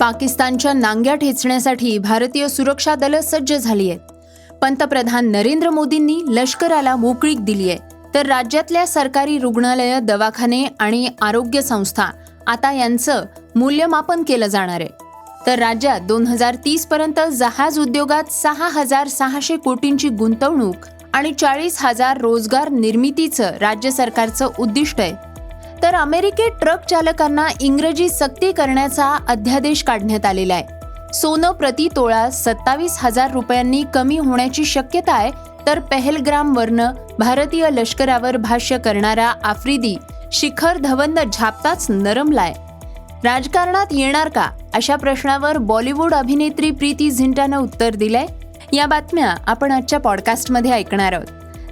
पाकिस्तानच्या नांग्या ठेचण्यासाठी भारतीय सुरक्षा दलं सज्ज झाली आहेत. पंतप्रधान नरेंद्र मोदींनी लष्कराला मोकळीक दिली आहे. तर राज्यातल्या सरकारी रुग्णालयं दवाखाने आणि आरोग्य संस्था आता यांचं मूल्यमापन केलं जाणार आहे. तर राज्यात दोन हजार तीस पर्यंत जहाज उद्योगात सहा हजार सहाशे कोटींची गुंतवणूक आणि चाळीस हजार रोजगार निर्मितीचं राज्य सरकारचं उद्दिष्ट आहे. तर अमेरिकेत ट्रक चालकांना इंग्रजी सक्ती करण्याचा अध्यादेश काढण्यात आलेला आहे. सोनं प्रति तोळा सत्तावीस हजार रुपयांनी कमी होण्याची शक्यता आहे तर पेहलग्रामवरनं भारतीय लष्करावर भाष्य करणारा आफ्रिदी शिखर धवननं झापताच नरमलाय. राजकारणात येणार का? अशा प्रश्नावर बॉलिवूड अभिनेत्री प्रीती झिंटानं उत्तर दिलंय. या बातम्या आपण आजच्या पॉडकास्टमध्ये ऐकणार आहोत.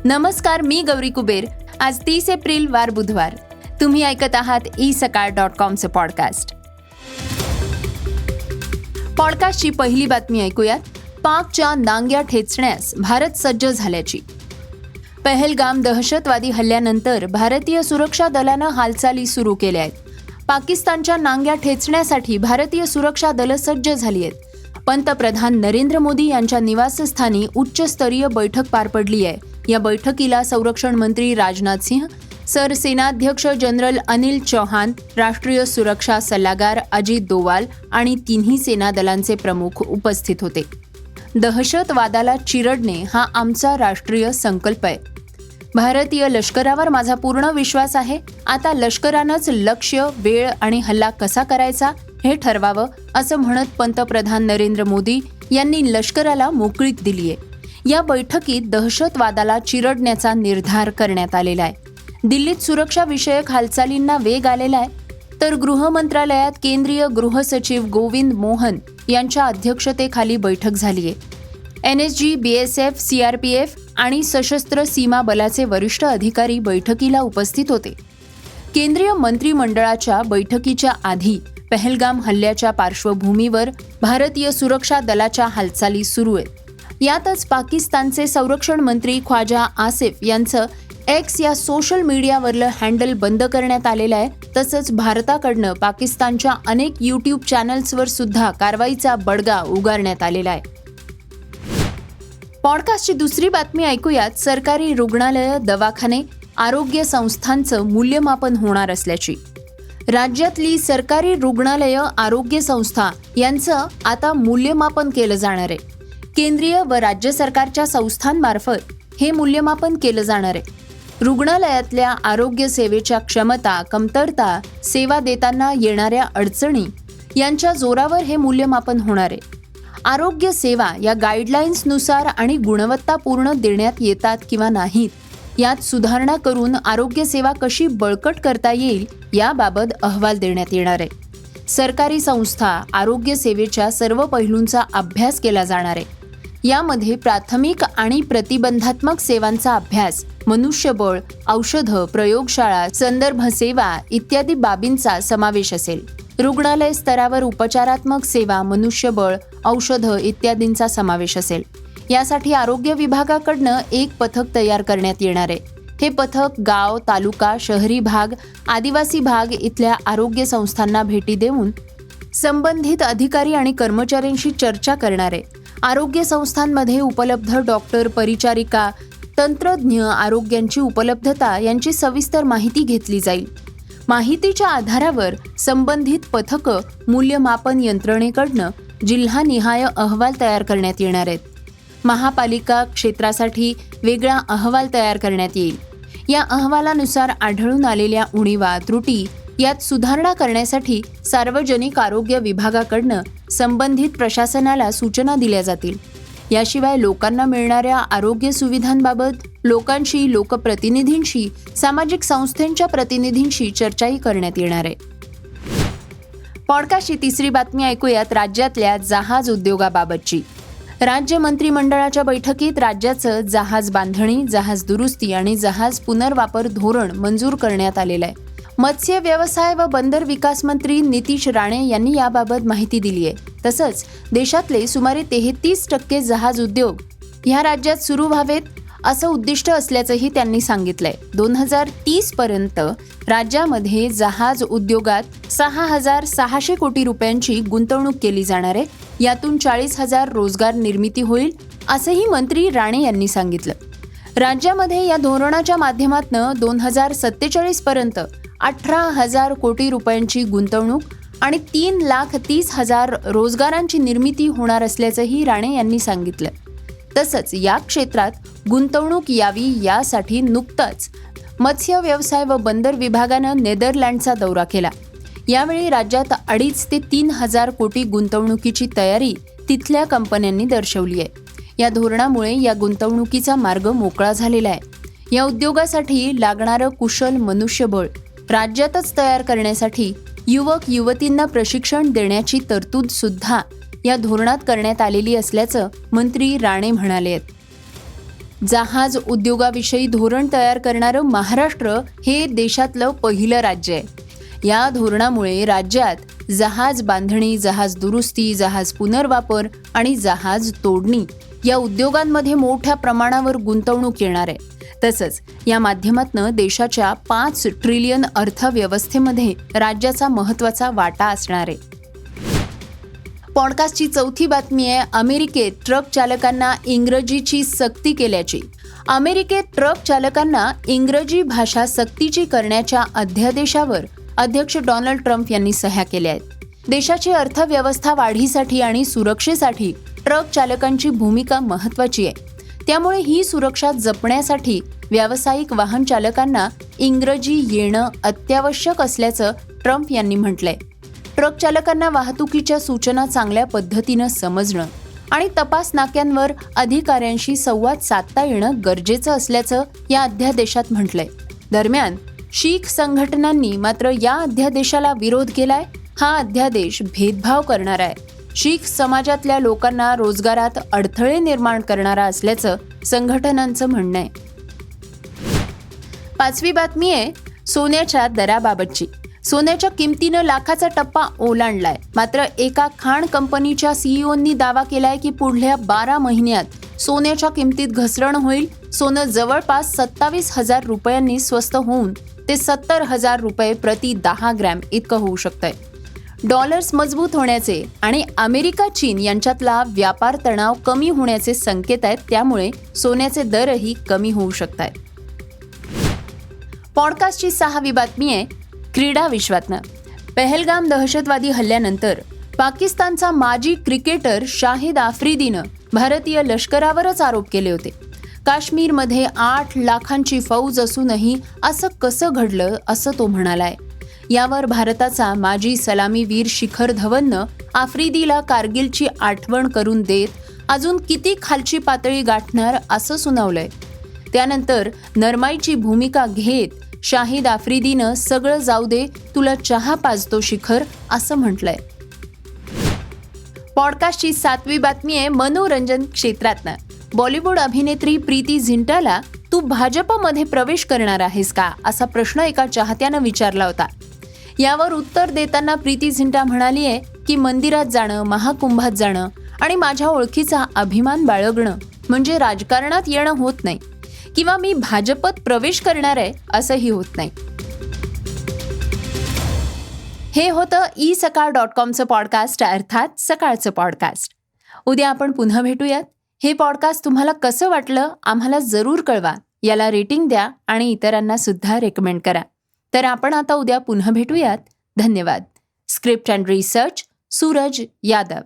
नमस्कार मी गौरी कुबेर. आज तीस एप्रिल वार बुधवार. तुम्ही ऐकत आहात ई सकाळ डॉट कॉमचं पॉडकास्ट. पॉडकास्टची पहिली बातमी ऐकूयात. पाकच्या नांग्या ठेचण्यास भारत सज्ज झाल्याची. पहलगाम दहशतवादी हल्ल्यानंतर भारतीय सुरक्षा दलानं हालचाली सुरू केल्या आहेत. पाकिस्तानच्या नांग्या ठेचण्यासाठी भारतीय सुरक्षा दलं सज्ज झाली आहेत. पंतप्रधान नरेंद्र मोदी यांच्या निवासस्थानी उच्चस्तरीय बैठक पार पडली आहे. या बैठकीला संरक्षण मंत्री राजनाथ सिंह सरसेनाध्यक्ष जनरल अनिल चौहान राष्ट्रीय सुरक्षा सल्लागार अजित दोवाल आणि तिन्ही सेना दलांचे प्रमुख उपस्थित होते. दहशतवादाला चिरडणे हा आमचा राष्ट्रीय संकल्प आहे. भारतीय लष्करावर माझा पूर्ण विश्वास आहे. आता लष्करानंच लक्ष्य वेळ आणि हल्ला कसा करायचा हे ठरवावं असं म्हणत पंतप्रधान नरेंद्र मोदी यांनी लष्कराला मोकळीक दिली आहे या बैठकीत दहशतवादाला चिरडण्याचा निर्धार करण्यात आलेला आहे. दिल्लीत सुरक्षाविषयक हालचालींना वेग आलेला आहे. तर गृह मंत्रालयात केंद्रीय गृह सचिव गोविंद मोहन यांच्या अध्यक्षतेखाली बैठक झाली आहे. N S G B S F C R P F आणि सशस्त्र सीमा बलाचे वरिष्ठ अधिकारी बैठकीला उपस्थित होते. केंद्रीय मंत्रिमंडळाच्या बैठकीच्या आधी पहलगाम हल्ल्याच्या पार्श्वभूमीवर भारतीय सुरक्षा दलाच्या हालचाली सुरू आहेत. यातच पाकिस्तानचे संरक्षण मंत्री ख्वाजा आसिफ यांचं एक्स या सोशल मीडियावरलं हँडल बंद करण्यात आलेलं आहे. तसंच भारताकडनं पाकिस्तानच्या अनेक यूट्यूब चॅनल्सवर सुद्धा कारवाईचा बडगा उगारण्यात आलेला आहे. पॉडकास्टची दुसरी बातमी ऐकूयात. सरकारी रुग्णालय दवाखाने आरोग्य संस्थांचं मूल्यमापन होणार असल्याची. राज्यातली सरकारी रुग्णालयं आरोग्य संस्था यांचं आता मूल्यमापन केलं जाणार आहे. केंद्रीय व राज्य सरकारच्या संस्थांमार्फत हे मूल्यमापन केलं जाणार आहे. रुग्णालयातल्या आरोग्य सेवेच्या क्षमता कमतरता सेवा देताना येणाऱ्या अडचणी यांच्या जोरावर हे मूल्यमापन होणार आहे. आरोग्य सेवा या गाईडलाईन्सनुसार आणि गुणवत्तापूर्ण देण्यात येतात किंवा नाहीत यात सुधारणा करून आरोग्य सेवा कशी बळकट करता येईल याबाबत अहवाल देण्यात येणार आहे. सरकारी संस्था आरोग्य सेवेच्या सर्व पैलूंचा अभ्यास केला जाणार आहे. यामध्ये प्राथमिक आणि प्रतिबंधात्मक सेवांचा अभ्यास मनुष्यबळ औषधं प्रयोगशाळा संदर्भ सेवा इत्यादी बाबींचा समावेश असेल. रुग्णालय स्तरावर उपचारात्मक सेवा मनुष्यबळ औषधं इत्यादींचा समावेश असेल. यासाठी आरोग्य विभागाकडनं एक पथक तयार करण्यात येणार आहे. हे पथक गाव तालुका शहरी भाग आदिवासी भाग इथल्या आरोग्य संस्थांना भेटी देऊन संबंधित अधिकारी आणि कर्मचाऱ्यांशी चर्चा करणार आहे. आरोग्य संस्थांमध्ये उपलब्ध डॉक्टर परिचारिका तंत्रज्ञ आरोग्यांची उपलब्धता यांची सविस्तर माहिती घेतली जाईल. माहितीच्या आधारावर संबंधित पथकं मूल्यमापन यंत्रणेकडनं जिल्हानिहाय अहवाल तयार करण्यात येणार आहेत. महापालिका क्षेत्रासाठी वेगळा अहवाल तयार करण्यात येईल. या अहवालानुसार आढळून आलेल्या उणीवा त्रुटी यात सुधारणा करण्यासाठी सार्वजनिक आरोग्य विभागाकडनं संबंधित प्रशासनाला सूचना दिल्या जातील. याशिवाय लोकांना मिळणाऱ्या आरोग्य सुविधांबाबत लोकांशी लोकप्रतिनिधींशी सामाजिक संस्थांच्या प्रतिनिधींशी चर्चाही करण्यात येणार आहे. पॉडकास्टची तिसरी बातमी ऐकूयात राज्यातल्या जहाज उद्योगाबाबतची. राज्य मंत्रिमंडळाच्या बैठकीत राज्याचं जहाज बांधणी जहाज दुरुस्ती आणि जहाज पुनर्वापर धोरण मंजूर करण्यात आलेलं आहे. मत्स्य व्यवसाय व बंदर विकास मंत्री नितीश राणे यांनी याबाबत माहिती दिली आहे. तसंच देशातले सुमारे तेहतीस टक्के जहाज उद्योग ह्या राज्यात सुरू व्हावेत असं उद्दिष्ट असल्याचंही त्यांनी सांगितलंय. दोन हजार तीस पर्यंत राज्यामध्ये जहाज उद्योगात सहा हजार सहाशे कोटी रुपयांची गुंतवणूक केली जाणार आहे. यातून चाळीस हजार रोजगार निर्मिती होईल असंही मंत्री राणे यांनी सांगितलं. राज्यामध्ये या धोरणाच्या माध्यमातून दोन हजार सत्तेचाळीस पर्यंत अठरा हजार कोटी रुपयांची गुंतवणूक आणि तीन लाख तीस हजार रोजगारांची निर्मिती होणार असल्याचंही राणे यांनी सांगितलं. तसंच या क्षेत्रात गुंतवणूक यावी यासाठी नुकतंच मत्स्य व्यवसाय व बंदर विभागानं नेदरलँडचा दौरा केला. यावेळी राज्यात अडीच ते तीन हजार कोटी गुंतवणुकीची तयारी तिथल्या कंपन्यांनी दर्शवली आहे. या धोरणामुळे या गुंतवणुकीचा मार्ग मोकळा झालेला आहे. या उद्योगासाठी लागणारं कुशल मनुष्यबळ राज्यातच तयार करण्यासाठी युवक युवतींना प्रशिक्षण देण्याची तरतूद सुद्धा या धोरणात करण्यात आलेली असल्याचं मंत्री राणे म्हणाले आहेत. जहाज उद्योगाविषयी धोरण तयार करणारं महाराष्ट्र हे देशातलं पहिलं राज्य आहे. या धोरणामुळे राज्यात जहाज बांधणी जहाज दुरुस्ती जहाज पुनर्वापर आणि जहाज तोडणी या उद्योगांमध्ये मोठ्या प्रमाणावर गुंतवणूक येणार आहे. तसंच या माध्यमातनं देशाच्या पाच ट्रिलियन अर्थव्यवस्थेमध्ये राज्याचा महत्त्वाचा वाटा असणार आहे. पॉडकास्टची चौथी बातमी आहे अमेरिकेत ट्रक चालकांना इंग्रजीची सक्ती केल्याची. अमेरिकेत ट्रक चालकांना इंग्रजी भाषा सक्तीची करण्याच्या अध्यादेशावर अध्यक्ष डोनाल्ड ट्रम्प यांनी सह्या केल्या आहेत. देशाची अर्थव्यवस्था वाढीसाठी आणि सुरक्षेसाठी ट्रक चालकांची भूमिका महत्त्वाची आहे. त्यामुळे ही सुरक्षा जपण्यासाठी व्यावसायिक वाहन चालकांना इंग्रजी येणं अत्यावश्यक असल्याचं ट्रम्प यांनी म्हटलंय. ट्रक चालकांना वाहतुकीच्या सूचना चांगल्या पद्धतीनं समजणं आणि तपास नाक्यांवर अधिकाऱ्यांशी संवाद साधता येणं गरजेचं असल्याचं या अध्यादेशात म्हटलंय. दरम्यान शीख संघटनांनी मात्र या अध्यादेशाला विरोध केलाय हा अध्यादेश भेदभाव करणार आहे शीख समाजातल्या लोकांना रोजगारात अडथळे निर्माण करणारा असल्याचं संघटनांचं म्हणणं आहे. पाचवी बातमी आहे सोन्याच्या दराबाबतची. सोन्याच्या किमतीनं लाखाचा टप्पा ओलांडलाय. मात्र एका खाण कंपनीच्या सीईओंनी दावा केलाय की पुढल्या बारा महिन्यात सोन्याच्या किमतीत घसरण होईल. सोनं जवळपास सत्तावीस हजार रुपयांनी स्वस्त होऊन ते सत्तर हजार रुपये प्रति दहा ग्रॅम इतकं होऊ शकतंय. डॉलर्स मजबूत होण्याचे आणि अमेरिका चीन यांच्यातला व्यापार तणाव कमी होण्याचे संकेत आहेत त्यामुळे सोन्याचे दरही कमी होऊ शकत आहेत पॉडकास्टची सहावी बातमी आहे क्रीडा विश्वातनं. पहलगाम दहशतवादी हल्ल्यानंतर पाकिस्तानचा माजी क्रिकेटर शाहिद आफ्रिदीनं भारतीय लष्करावरच आरोप केले होते. काश्मीरमध्ये आठ लाखांची फौज असूनही असं कसं घडलं असं तो म्हणालाय. यावर भारताचा माजी सलामीवीर शिखर धवननं आफ्रिदीला कारगिलची आठवण करून देत अजून किती खालची पातळी गाठणार असं सुनावलंय. त्यानंतर नरमाईची भूमिका घेत शाहिद आफ्रिदीनं सगळं जाऊ दे तुला चहा पाजतो शिखर असं म्हटलंय. पॉडकास्टची सातवी बातमी आहे मनोरंजन क्षेत्रातनं. बॉलिवूड अभिनेत्री प्रीती झिंटाला तू भाजपमध्ये प्रवेश करणार आहेस का? असा प्रश्न एका चाहत्यानं विचारला होता. यावर उत्तर देताना प्रीती झिंटा म्हणाली आहे की मंदिरात जाणं महाकुंभात जाणं आणि माझ्या ओळखीचा अभिमान बाळगणं म्हणजे राजकारणात येणं होत नाही किंवा मी भाजपत प्रवेश करणार आहे असंही होत नाही. हे होतं ई सकाळ डॉट कॉमचं पॉडकास्ट अर्थात सकाळचं पॉडकास्ट. उद्या आपण पुन्हा भेटूयात. हे पॉडकास्ट तुम्हाला कसं वाटलं आम्हाला जरूर कळवा. याला रेटिंग द्या आणि इतरांना सुद्धा रेकमेंड करा. तर आपण आता उद्या पुन्हा भेटूयात. धन्यवाद. Script and research Suraj Yadav.